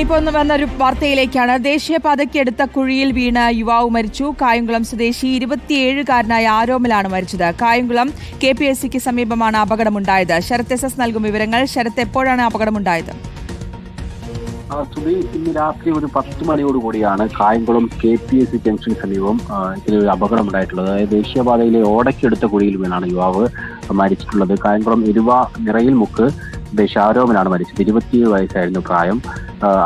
ഇനിയിപ്പോ ഒന്ന് വന്ന ഒരു വാർത്തയിലേക്കാണ്. ദേശീയപാതയ്ക്ക് എടുത്ത കുഴിയിൽ വീണ യുവാവ് മരിച്ചു. കായംകുളം സ്വദേശി ഇരുപത്തിയേഴുകാരനായ ആരോമിലാണ് മരിച്ചത്. കായംകുളം കെ പി എസ് സിക്ക് സമീപമാണ് അപകടമുണ്ടായത്. ശരത് എസ് എസ് നൽകും വിവരങ്ങൾ. ശരത് എപ്പോഴാണ് അപകടമുണ്ടായത്? സുധി ഇന്ന് രാത്രി ഒരു പത്ത് മണിയോടുകൂടിയാണ് Kayamkulam K P S C junction സമീപം ഇതിലൊരു അപകടം ഉണ്ടായിട്ടുള്ളത് അതായത് ദേശീയപാതയിലെ ഓടയ്ക്കെടുത്ത കുഴിയിൽ വീണാണ് യുവാവ് മരിച്ചിട്ടുള്ളത്. കായംകുളം ഇരുവ നിറയിൽ മുക്ക് ദേശ ആരോമനാണ് മരിച്ചത്. ഇരുപത്തിയേഴ് വയസ്സായിരുന്നു പ്രായം.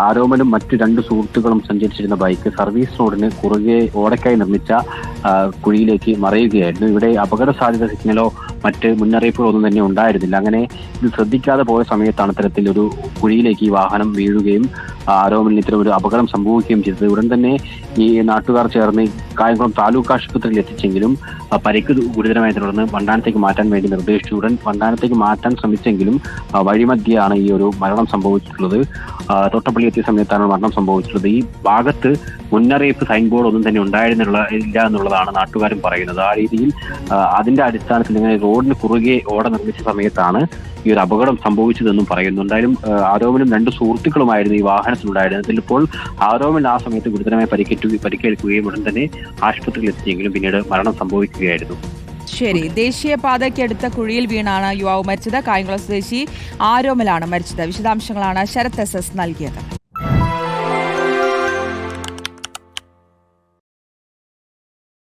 ആരോമനും മറ്റു രണ്ട് സുഹൃത്തുക്കളും സഞ്ചരിച്ചിരുന്ന ബൈക്ക് സർവീസ് റോഡിന് കുറുകെ ഓടയ്ക്കായി നിർമ്മിച്ച കുഴിയിലേക്ക് മറയുകയായിരുന്നു. ഇവിടെ അപകട സാധ്യത സിഗ്നലോ മറ്റ് മുന്നറിയിപ്പുകളോ ഒന്നും തന്നെ ഉണ്ടായിരുന്നില്ല. അങ്ങനെ ഇത് ശ്രദ്ധിക്കാതെ പോയ സമയത്താണ് ഇത്തരത്തിൽ ഒരു കുഴിയിലേക്ക് ഈ വാഹനം വീഴുകയും ആരോമലിന് ഇത്തരം ഒരു അപകടം സംഭവിക്കുകയും ചെയ്തത്. ഉടൻ തന്നെ ഈ നാട്ടുകാർ ചേർന്ന് കായംകുളം താലൂക്ക് ആശുപത്രിയിൽ എത്തിച്ചെങ്കിലും പരിക്ക് ഗുരുതരമായി തുടർന്ന് വണ്ടാനത്തേക്ക് മാറ്റാൻ വേണ്ടി നിർദ്ദേശിച്ചു. ഉടൻ വണ്ടാനത്തേക്ക് മാറ്റാൻ ശ്രമിച്ചെങ്കിലും വഴിമധ്യയാണ് ഈ ഒരു മരണം സംഭവിച്ചിട്ടുള്ളത്. തൊട്ടപ്പള്ളി എത്തിയ സമയത്താണ് മരണം സംഭവിച്ചിട്ടുള്ളത്. ഈ ഭാഗത്ത് മുന്നറിയിപ്പ് സൈൻ ബോർഡ് ഒന്നും തന്നെ ഉണ്ടായിരുന്നില്ല ഇല്ല എന്നുള്ളതാണ് നാട്ടുകാരും പറയുന്നത്. ആ രീതിയിൽ അതിന്റെ അടിസ്ഥാനത്തിൽ ഇങ്ങനെ റോഡിന് കുറുകെ ഓട നിർമ്മിച്ച സമയത്താണ് ഈ ഒരു അപകടം സംഭവിച്ചതെന്നും പറയുന്നു. എന്തായാലും ആ, രണ്ട് സുഹൃത്തുക്കളുമായിരുന്നു ഈ വാഹനത്തിലുണ്ടായിരുന്നത്. ഇപ്പോൾ ആരോമൽ ആ സമയത്ത് ഗുരുതരമായി പരിക്കേറ്റു പരിക്കേൽക്കുകയും ഉടൻ തന്നെ ആശുപത്രിയിൽ എത്തിയെങ്കിലും പിന്നീട് മരണം സംഭവിക്കുകയായിരുന്നു. ശരി. ദേശീയപാതയ്ക്കടുത്ത കുഴിയിൽ വീണാണ് യുവാവ് മരിച്ചത്. കായംകുളം സ്വദേശി ആരോമലാണ് മരിച്ചത്. വിശദാംശങ്ങളാണ് ശരത് എസ് എസ് നൽകിയത്.